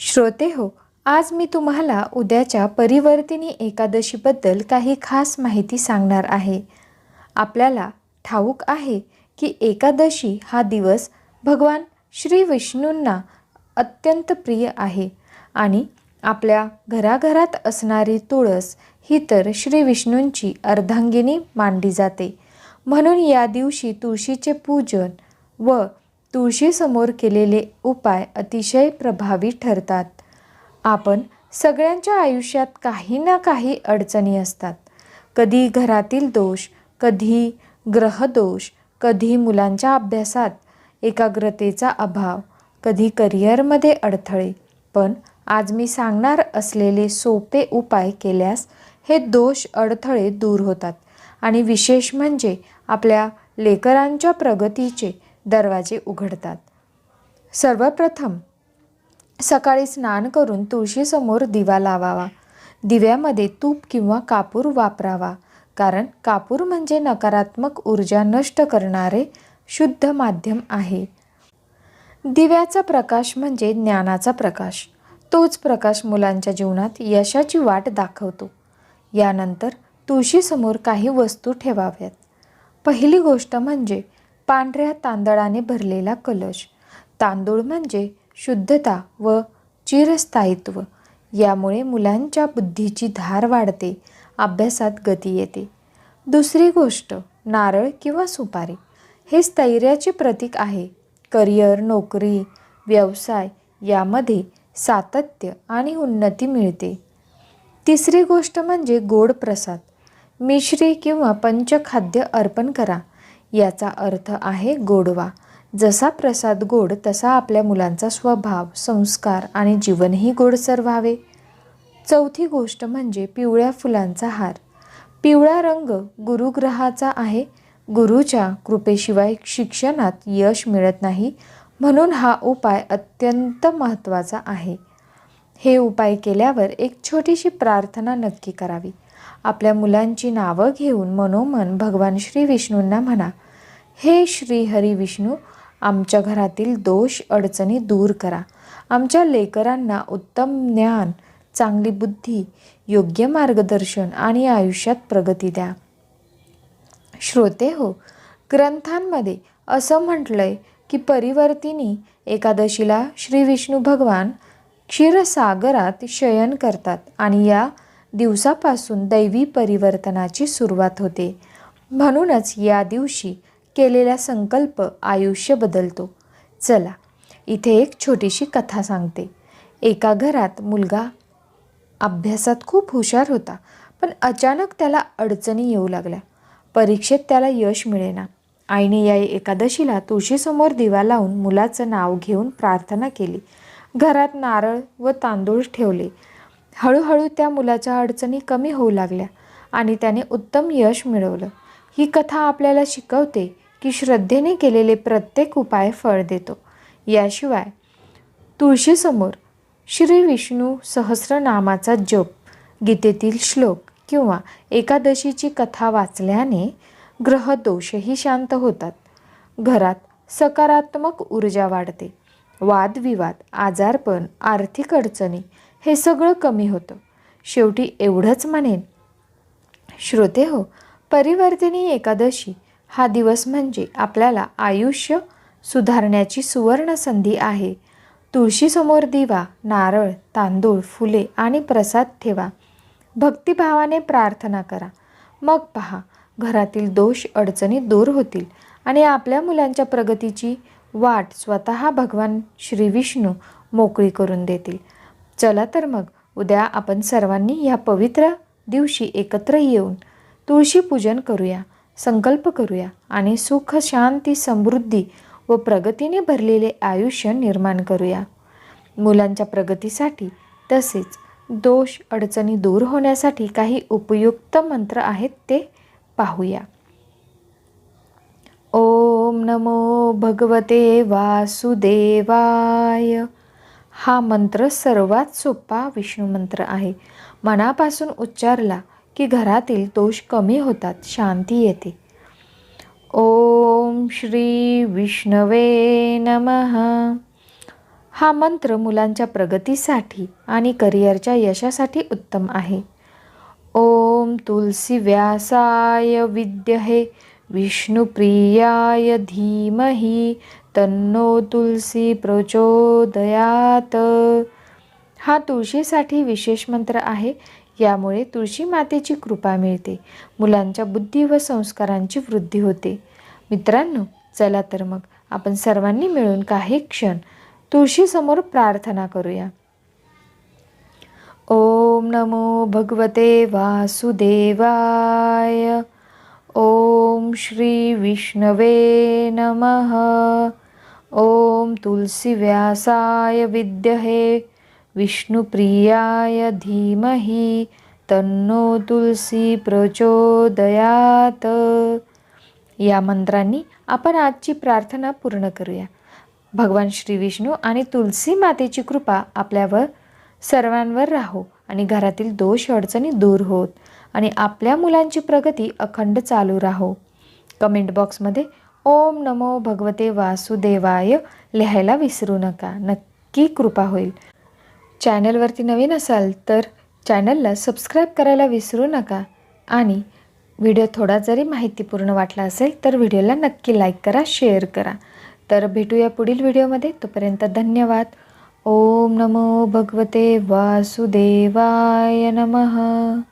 श्रोते हो आज मी तुम्हाला उद्याच्या परिवर्तिनी एकादशीबद्दल काही खास माहिती सांगणार आहे. आपल्याला ठाऊक आहे की एकादशी हा दिवस भगवान श्री विष्णूंना अत्यंत प्रिय आहे आणि आपल्या घराघरात असणारी तुळस ही तर श्री विष्णूंची अर्धांगिनी मानली जाते. म्हणून या दिवशी तुळशीचे पूजन व तुळशीसमोर केलेले उपाय अतिशय प्रभावी ठरतात. आपण सगळ्यांच्या आयुष्यात काही ना काही अडचणी असतात. कधी घरातील दोष कधी ग्रहदोष कधी मुलांच्या अभ्यासात एकाग्रतेचा अभाव कधी करिअरमध्ये अडथळे. पण आज मी सांगणार असलेले सोपे उपाय केल्यास हे दोष अडथळे दूर होतात. आणि विशेष म्हणजे आपल्या लेकरांच्या प्रगतीचे दरवाजे उघडतात. सर्वप्रथम सकाळी स्नान करून तुळशीसमोर दिवा लावावा. दिव्यामध्ये तूप किंवा कापूर वापरावा कारण कापूर म्हणजे नकारात्मक ऊर्जा नष्ट करणारे शुद्ध माध्यम आहे. दिव्याचा प्रकाश म्हणजे ज्ञानाचा प्रकाश. तोच प्रकाश मुलांच्या जीवनात यशाची वाट दाखवतो. यानंतर तुळशीसमोर काही वस्तू ठेवाव्यात. पहिली गोष्ट म्हणजे पांढऱ्या तांदळाने भरलेला कलश. तांदूळ म्हणजे शुद्धता व चिरस्थायित्व. यामुळे मुलांच्या बुद्धीची धार वाढते अभ्यासात गती येते. दुसरी गोष्ट नारळ किंवा सुपारी. हे स्थैर्याचे प्रतीक आहे. करिअर नोकरी व्यवसाय यामध्ये सातत्य आणि उन्नती मिळते. तिसरी गोष्ट म्हणजे गोड प्रसाद. मिश्री किंवा पंचखाद्य अर्पण करा. याचा अर्थ आहे गोडवा. जसा प्रसाद गोड तसा आपल्या मुलांचा स्वभाव संस्कार आणि जीवनही गोडसर व्हावे चौथी गोष्ट म्हणजे पिवळ्या फुलांचा हार. पिवळा रंग गुरुग्रहाचा आहे. गुरुच्या कृपेशिवाय शिक्षणात यश मिळत नाही म्हणून हा उपाय अत्यंत महत्त्वाचा आहे. हे उपाय केल्यावर एक छोटीशी प्रार्थना नक्की करावी. आपल्या मुलांची नावं घेऊन मनोमन भगवान श्री विष्णूंना म्हणा हे श्री हरी विष्णू आमच्या घरातील दोष अडचणी दूर करा. आमच्या लेकरांना उत्तम ज्ञान चांगली बुद्धी योग्य मार्गदर्शन आणि आयुष्यात प्रगती द्या. श्रोते हो ग्रंथांमध्ये असं म्हटलंय की परिवर्तिनी एकादशीला श्री विष्णू भगवान क्षीरसागरात शयन करतात आणि या दिवसापासून दैवी परिवर्तनाची सुरुवात होते. म्हणूनच या दिवशी केलेला संकल्प आयुष्य बदलतो. चला इथे एक छोटीशी कथा सांगते. एका घरात मुलगा अभ्यासात खूप हुशार होता पण अचानक त्याला अडचणी येऊ लागल्या. परीक्षेत त्याला यश मिळेना. आईने या एकादशीला तुळशीसमोर दिवा लावून मुलाचं नाव घेऊन प्रार्थना केली. घरात नारळ व तांदूळ ठेवले. हळूहळू त्या मुलाच्या अडचणी कमी होऊ लागल्या आणि त्याने उत्तम यश मिळवलं. ही कथा आपल्याला शिकवते की श्रद्धेने केलेले प्रत्येक उपाय फळ देतो. याशिवाय तुळशीसमोर श्री विष्णू सहस्रनामाचा जप गीतेतील श्लोक किंवा एकादशीची कथा वाचल्याने ग्रहदोषही शांत होतात. घरात सकारात्मक ऊर्जा वाढते. वादविवाद आजारपण आर्थिक अडचणी हे सगळं कमी होतं. शेवटी एवढंच म्हणेन. श्रोते हो परिवर्तिनी एकादशी हा दिवस म्हणजे आपल्याला आयुष्य सुधारण्याची सुवर्ण संधी आहे. तुळशीसमोर दिवा नारळ तांदूळ फुले आणि प्रसाद ठेवा. भक्तिभावाने प्रार्थना करा. मग पहा घरातील दोष अडचणी दूर होतील आणि आपल्या मुलांच्या प्रगतीची वाट स्वतः भगवान श्री विष्णू मोकळी करून देतील. चला तर मग उद्या आपण सर्वांनी या पवित्र दिवशी एकत्र येऊन तुळशी पूजन करूया. संकल्प करूया आणि सुख शांती समृद्धी व प्रगतीने भरलेले आयुष्य निर्माण करूया. मुलांच्या प्रगतीसाठी तसेच दोष अडचणी दूर होण्यासाठी काही उपयुक्त मंत्र आहेत ते पाहूया. ओम नमो भगवते वासुदेवाय. हा मंत्र सर्वात सोपा विष्णू मंत्र आहे. मनापासून उच्चारला की घरातील दोष कमी होतात शांती येते. ओम श्री विष्णवे नमः. हा मंत्र मुलांच्या प्रगतीसाठी आणि करिअरच्या यशासाठी उत्तम आहे. ओम तुलसी व्यासाय विद्यहे विष्णुप्रियाय धीमही तन्नो तुलसी प्रचोदयात. हा तुळशीसाठी विशेष मंत्र आहे. यामुळे तुळशी मातेची कृपा मिळते. मुलांच्या बुद्धी व संस्कारांची वृद्धी होते. मित्रांनो चला तर मग आपण सर्वांनी मिळून काही क्षण तुळशीसमोर प्रार्थना करूया. ओम नमो भगवते वासुदेवाय. ओम श्री विष्णवे नमः. ओम तुलसी व्यासाय विद्यहे. विष्णुप्रियाय धीमहि तन्नो तुलसी प्रचोदयात. या मंत्रांनी आपण आजची प्रार्थना पूर्ण करूया. भगवान श्री विष्णू आणि तुलसी मातेची कृपा आपल्यावर सर्वांवर राहो आणि घरातील दोष अडचणी दूर होत आणि आपल्या मुलांची प्रगती अखंड चालू राहो. कमेंट बॉक्समध्ये ओम नमो भगवते वासुदेवाय लिहायला विसरू नका. नक्की कृपा होईल. चॅनलवरती नवीन असाल तर चॅनलला सबस्क्राईब करायला विसरू नका. आणि व्हिडिओ थोडा जरी माहितीपूर्ण वाटला असेल तर व्हिडिओला नक्की लाईक करा शेअर करा. तर भेटूया पुढील व्हिडिओमध्ये. तोपर्यंत धन्यवाद. ओम नमो भगवते वासुदेवाय नमः.